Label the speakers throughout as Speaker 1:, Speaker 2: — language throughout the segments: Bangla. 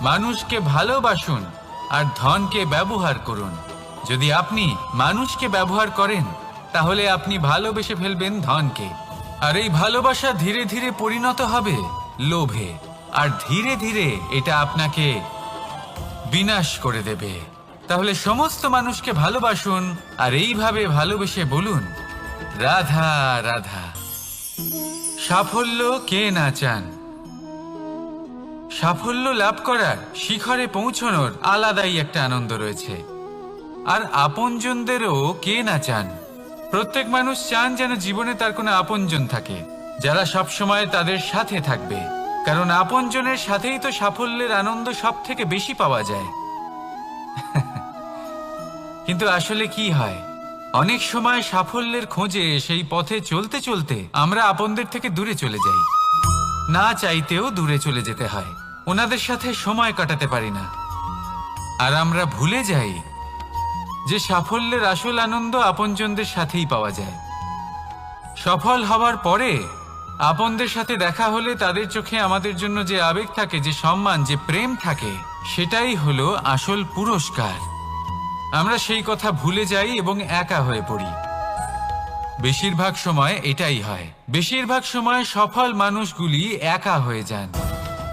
Speaker 1: মানুষকে ভালোবাসুন আর ধনকে ব্যবহার করুন। যদি আপনি মানুষকে ব্যবহার করেন, তাহলে আপনি ভালোবেসে ফেলবেন ধনকে। আর এই ভালোবাসা ধীরে ধীরে পরিণত হবে লোভে, আর ধীরে ধীরে এটা আপনাকে বিনাশ করে দেবে। তাহলে সমস্ত মানুষকে ভালোবাসুন আর এইভাবে ভালোবেসে বলুন, রাধা রাধা। সাফল্য কে না চান? সাফল্য লাভ করার শিখরে পৌঁছানোর আলাদাই একটা আনন্দ রয়েছে। আর আপনজনদেরও কে না চান? প্রত্যেক মানুষ চান যেন জীবনে তার কোনো আপনজন থাকে, যারা সবসময় তাদের সাথে থাকবে। কারণ আপনজনের সাথেই তো সাফল্যের আনন্দ সব থেকে বেশি পাওয়া যায়। কিন্তু আসলে কি হয়? অনেক সময় সাফল্যের খোঁজে সেই পথে চলতে চলতে আমরা আপনদের থেকে দূরে চলে যাই। না চাইতেও দূরে চলে যেতে হয়। ওনাদের সাথে সময় কাটাতে পারি না। আর আমরা ভুলে যাই যে সাফল্যের আসল আনন্দ আপনজনদের সাথেই পাওয়া যায়। সফল হওয়ার পরে আপনদের সাথে দেখা হলে তাদের চোখে আমাদের জন্য যে আবেগ থাকে, যে সম্মান, যে প্রেম থাকে, সেটাই হলো আসল পুরস্কার। আমরা সেই কথা ভুলে যাই এবং একা হয়ে পড়ি। বেশিরভাগ সময় এটাই হয়। বেশিরভাগ সময় সফল মানুষগুলি একা হয়ে যান।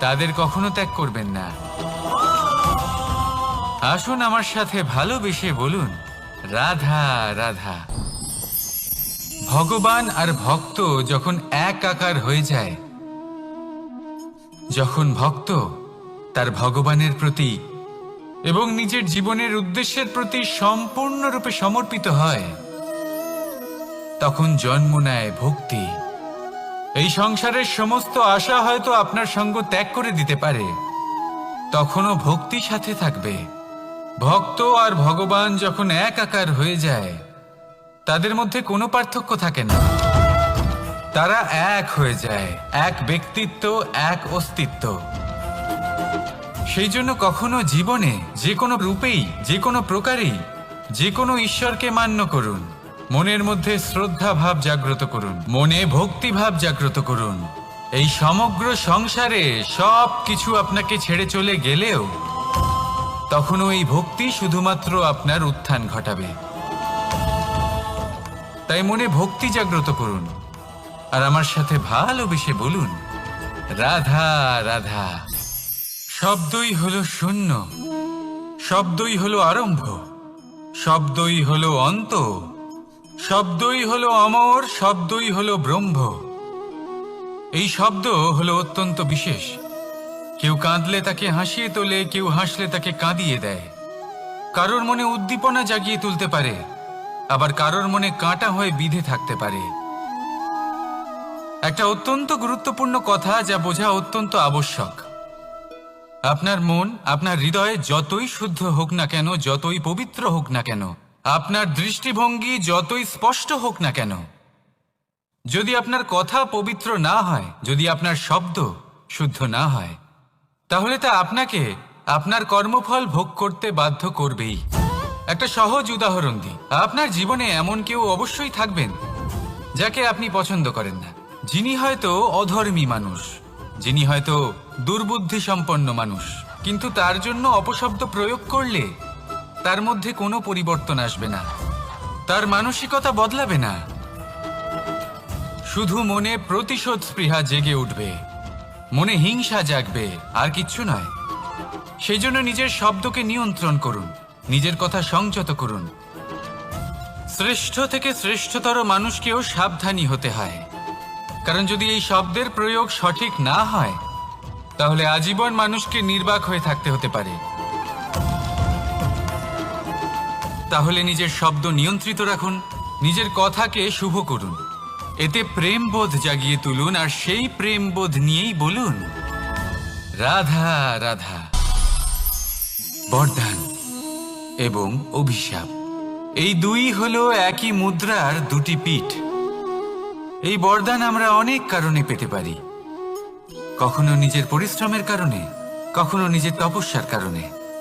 Speaker 1: তাদের কখনো ত্যাগ করবেন না। আসুন আমার সাথে ভালোবেসে বলুন, রাধা রাধা। ভগবান আর ভক্ত যখন এক আকার হয়ে যায়, যখন ভক্ত তার ভগবানের প্রতি এবং নিজের জীবনের উদ্দেশ্যের প্রতি সম্পূর্ণরূপে সমর্পিত হয়, তখন জন্ম নেয় ভক্তি। এই সংসারের সমস্ত আশা হয়তো আপনার সঙ্গ ত্যাগ করে দিতে পারে। তখনও ভক্তি সাথে থাকবে। ভক্ত আর ভগবান যখন এক আকার হয়ে যায়, তাদের মধ্যে কোনো পার্থক্য থাকে না। তারা এক হয়ে যায়, এক ব্যক্তিত্ব, এক অস্তিত্ব। সেই জন্য কখনো জীবনে যে কোনো রূপেই, যে কোনো প্রকারেই, যে কোনো ঈশ্বরকে মান্য করুন। মনের মধ্যে শ্রদ্ধা ভাব জাগ্রত করুন। মনে ভক্তি ভাব জাগ্রত করুন। এই সমগ্র সংসারে সব কিছু আপনাকে ছেড়ে চলে গেলেও তখনও এই ভক্তি শুধুমাত্র আপনার উত্থান ঘটাবে। তাই মনে ভক্তি জাগ্রত করুন। আর আমার সাথে ভালোবেসে বলুন, রাধা রাধা। শব্দই হলো শূন্য, শব্দই হলো আরম্ভ, শব্দই হলো অন্ত শব্দই হলো অমর, শব্দই হলো ব্রহ্ম। এই শব্দ হলো অত্যন্ত বিশেষ। কেউ কাঁদলে তাকে হাসিয়ে তোলে, কেউ হাসলে তাকে কাঁদিয়ে দেয়। কারোর মনে উদ্দীপনা জাগিয়ে তুলতে পারে, আবার কারোর মনে কাঁটা হয়ে বিধে থাকতে পারে। একটা অত্যন্ত গুরুত্বপূর্ণ কথা যা বোঝা অত্যন্ত আবশ্যক। আপনার মন, আপনার হৃদয়ে যতই শুদ্ধ হোক না কেন, যতই পবিত্র হোক না কেন আপনার দৃষ্টিভঙ্গি যতই স্পষ্ট হোক না কেন, যদি আপনার কথা পবিত্র না হয়, যদি আপনার শব্দ শুদ্ধ না হয়, তাহলে তা আপনাকে আপনার কর্মফল ভোগ করতে বাধ্য করবেই। একটা সহজ উদাহরণ দিই। আপনার জীবনে এমন কেউ অবশ্যই থাকবেন যাকে আপনি পছন্দ করেন না। যিনি হয়তো অধর্মী মানুষ, যিনি হয়তো দুর্বুদ্ধি সম্পন্ন মানুষ, কিন্তু তার জন্য অপশব্দ প্রয়োগ করলে তার মধ্যে কোনো পরিবর্তন আসবে না। তার মানসিকতা বদলাবে না। শুধু মনে প্রতিশোধ স্পৃহা জেগে উঠবে। মনে হিংসা জাগবে, আর কিচ্ছু নয়। সেই জন্য নিজের শব্দকে নিয়ন্ত্রণ করুন, নিজের কথা সংযত করুন। শ্রেষ্ঠ থেকে শ্রেষ্ঠতর মানুষকেও সাবধানী হতে হয়। কারণ যদি এই শব্দের প্রয়োগ সঠিক না হয়, তাহলে আজীবন মানুষকে নির্বাক হয়ে থাকতে হতে পারে। তাহলে নিজের শব্দ নিয়ন্ত্রিত রাখুন, নিজের কথাকে শুভ করুন। এতে প্রেমবোধ জাগিয়ে তুলুন আর সেই প্রেমবোধ নিয়েই বলুন, রাধা রাধা। বরদান এবং অভিশাপ। এই দুই হলো একই মুদ্রার দুটি পিঠ। এই বরদান আমরা অনেক কারণে পেতে পারি। কখনো নিজের পরিশ্রমের কারণে, কখনো নিজের তপস্যার কারণে।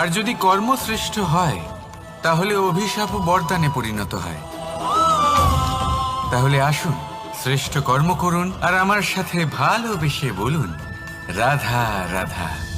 Speaker 1: আর যদি কর্মশ্রেষ্ঠ হয়, তাহলে অভিশাপ বরদানে পরিণত হয়। তাহলে আসুন, শ্রেষ্ঠ কর্ম করুন আর আমার সাথে ভালোবেসে বলুন, রাধা রাধা।